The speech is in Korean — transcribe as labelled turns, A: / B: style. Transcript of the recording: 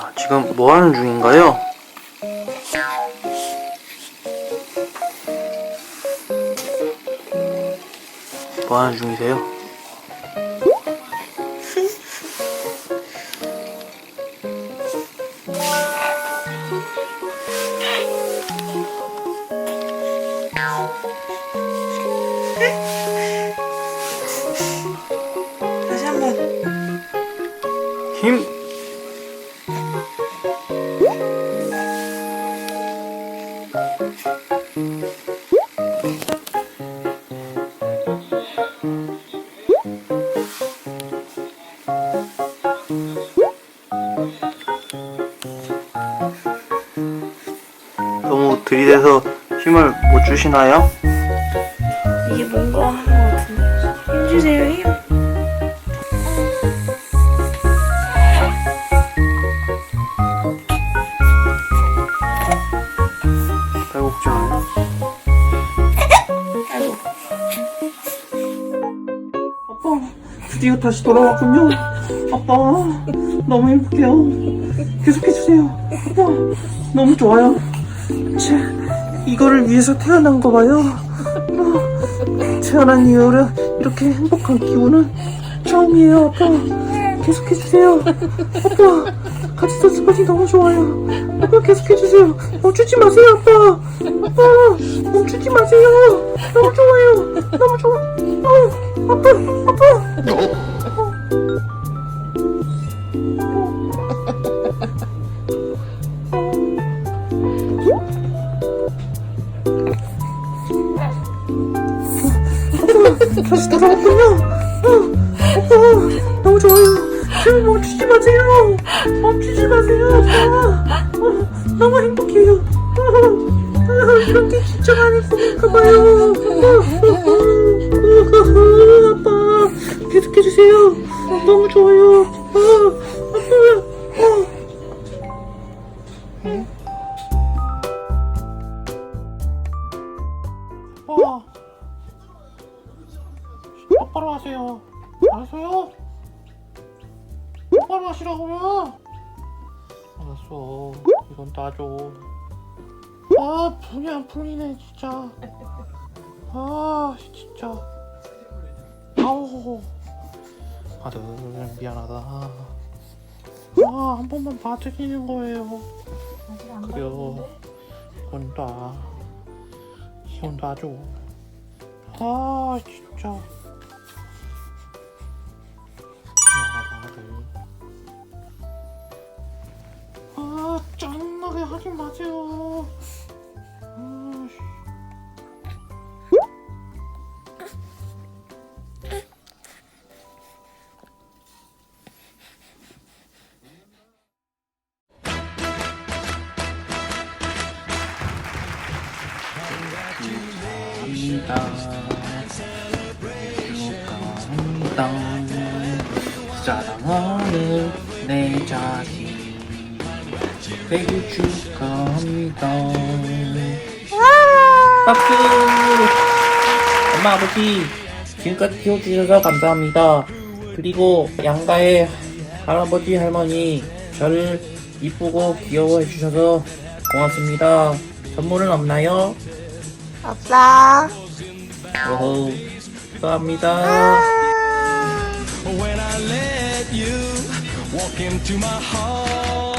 A: 자, 지금 뭐 하는 중인가요? 뭐 하는 중이세요?
B: 다시 한번
A: 힘! 들이대서 힘을 못 주시나요?
B: 이게 뭔가 하는 것 같은데 힘 주세요 힘
A: 딸꾹질 하네.
B: 아이고
C: 아빠, 드디어 다시 돌아왔군요. 아빠, 너무 행복해요. 계속해주세요. 아빠, 너무 좋아요. 제, 이거를 위해서 태어난 거 봐요. 어, 태어난 이후로 이렇게 행복한 기분은 처음이에요, 아빠. 계속해주세요. 아빠, 같이 것이 너무 좋아요. 아빠, 계속해주세요. 멈추지 마세요, 아빠. 아빠, 멈추지 마세요. 너무 좋아요. 너무 좋아. 어, 아빠. 다시 돌아왔군요. 어, 아빠, 너무 좋아요. 제발 멈추지 마세요. 멈추지 마세요, 아빠. 어, 너무 행복해요. 어, 어, 이런 게 진짜 많이 꿈인가 봐요. 아빠, 계속해주세요. 너무 좋아요. 어, 아빠, 어. 어. 하세요. 알았어요? 똑바로 하시라고요. 알았어. 이건 따줘. 아, 분이 안 풀리네, 진짜. 아, 진짜. 아우. 아들, 미안하다. 아, 한 번만 봐주시는 거예요. 그래요. 이건 다. 이건 놔줘. 아, 진짜. 하지 마세요. 축하합니다. 사랑하는 내 자식 생일 축하합니다. 박수! 엄마 아버지 지금까지 키워주셔서 감사합니다. 그리고 양가의 할아버지 할머니 저를 이쁘고 귀여워해 주셔서 고맙습니다. 선물은 없나요?
B: 없어
C: 어허, 감사합니다.
D: when I let you walk into my heart.